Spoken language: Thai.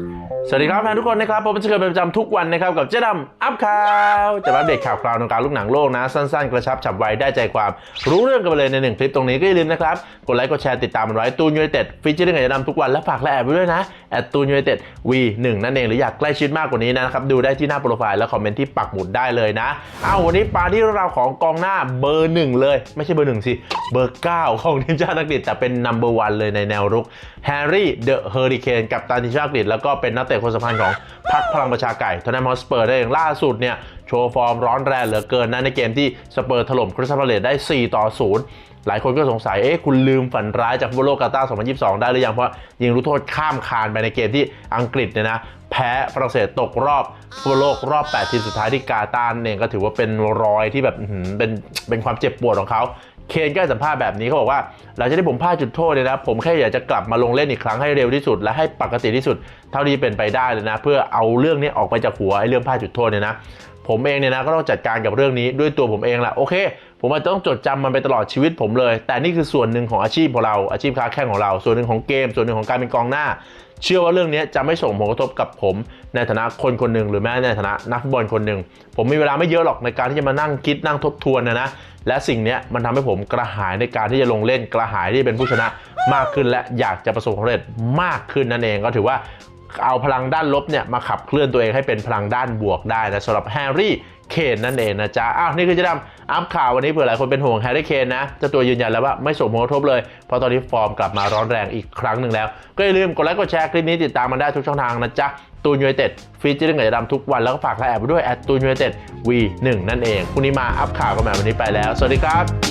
Mm-hmm. สวัสดีครับแฟนทุกคนนะครับผมจะเกิดเป็นประจำทุกวันนะครับกับเจ๊ดำอัพข่าวจะมาอัปเดตข่าวคราวในวงการลูกหนังโลกนะ สั้นๆ กระชับฉับไวได้ใจความรู้เรื่องกันไปเลยในหนึ่งคลิปตรงนี้ก็อย่าลืมนะครับ กดไลค์กดแชร์ติดตามมันไว้ตูนยูไนเต็ดฟีเจอร์กับเจ๊ดำทุกวันและฝากและแอบไปด้วยนะแอดตูนยูไนเต็ดวีหนึ่งนั่นเองหรืออยากใกล้ชิดมากกว่านี้นะครับดูได้ที่หน้าโปรไฟล์และคอมเมนต์ที่ปักหมุดได้เลยนะเอาวันนี้ปาที่เราวของกองหน้าเบอร์หนึ่งเลย ไม่ใช่เบอร์หนึ่งสิเบอร์เก้าของทีมชาติอังกฤษแต่เป็นนัมเบอร์วันเลยในแนวรุกแฮร์รี่เดอะเฮอริเคนกับตันทีมชาติอังกฤษแล้วก็เป็นนักเตะคนสำคัญของพักพลังประชาไก่ทอนแนมฮอสเปอร์ได้เองล่าสุดเนี่ยโชว์ฟอร์มร้อนแรงเหลือเกินนะในเกมที่สเปอร์ถล่มคริสตัลพาเลตได้ 4 ต่อ 0 หลายคนก็สงสัย เอ๊ะ คุณลืมฝันร้ายจากฟุตบอลโลกกาตาร์2022 ได้หรือยัง เพราะยิงลูกโทษข้ามคานไปในเกมที่อังกฤษเนี่ยนะ แพ้ฝรั่งเศสตกรอบฟุตบอลโลกรอบ 8 ทีมสุดท้ายที่กาตาร์เองก็ถือว่าเป็นรอยที่แบบเป็นเป็นความเจ็บปวดของเขา เคนก็สัมภาษณ์แบบนี้เขาบอกว่าหลังจากที่ผมพลาดจุดโทษเนี่ยนะผมแค่อยากจะกลับมาลงเล่นอีกครั้งให้เร็วที่สุด และให้ปกติที่สุด เท่าที่เป็นไปได้เลยนะ เพื่อเอาเรื่องนี้ออกไปจากหัวไอ้เรื่องพลาดจุดโทษเนี่ยนะ ผมเองเนี่ยนะก็ต้องจัดการกับเรื่องนี้ด้วยตัวผมเองแหละโอเค ผมอาจจะต้องจดจำมันไปตลอดชีวิตผมเลย แต่นี่คือส่วนหนึ่งของอาชีพของเราอาชีพค้าแข่งของเรา ส่วนหนึ่งของเกม ส่วนหนึ่งของการเป็นกองหน้า เชื่อว่าเรื่องนี้จะไม่ส่งผลกระทบกับผม ในฐานะคนคนหนึ่งหรือแม้ในฐานะนักฟุตบอลคนหนึ่งผมมีเวลาไม่เยอะหรอกในการที่จะมานั่งคิดนั่งทบทวนนะนะและสิ่งนี้มันทำให้ผมกระหายในการที่จะลงเล่นกระหายที่จะเป็นผู้ชนะมากขึ้นและอยากจะประสบความสำเร็จมากขึ้นนั่นเองก็ถือว่า เอาพลังด้านลบเนี่ยมาขับเคลื่อนตัวเองให้เป็นพลังด้านบวกได้นะสำหรับแฮร์รี่เคนนั่นเองนะจ๊ะ อ้าว นี่คือจะดำอัพข่าววันนี้เผื่อหลายคนเป็นห่วงแฮร์รี่เคนนะจ้าตัวยืนยันแล้วว่าไม่ส่งผลกระทบเลย เพราะตอนนี้ฟอร์มกลับมาร้อนแรงอีกครั้งหนึ่งแล้ว ก็อย่าลืมกดไลค์กดแชร์คลิปนี้ติดตามมันได้ทุกช่องทางนะจ๊ะตูนยูไนเต็ดฟีเจอร์กับจะดำทุกวันแล้วก็ฝากไลน์แอดไปด้วยแอดตูนยูไนเต็ดวีหนึ่งนั่นเองพรุ่งนี้มาอัพข่าวกันใหม่วันนี้ไปแล้ว สวัสดีครับ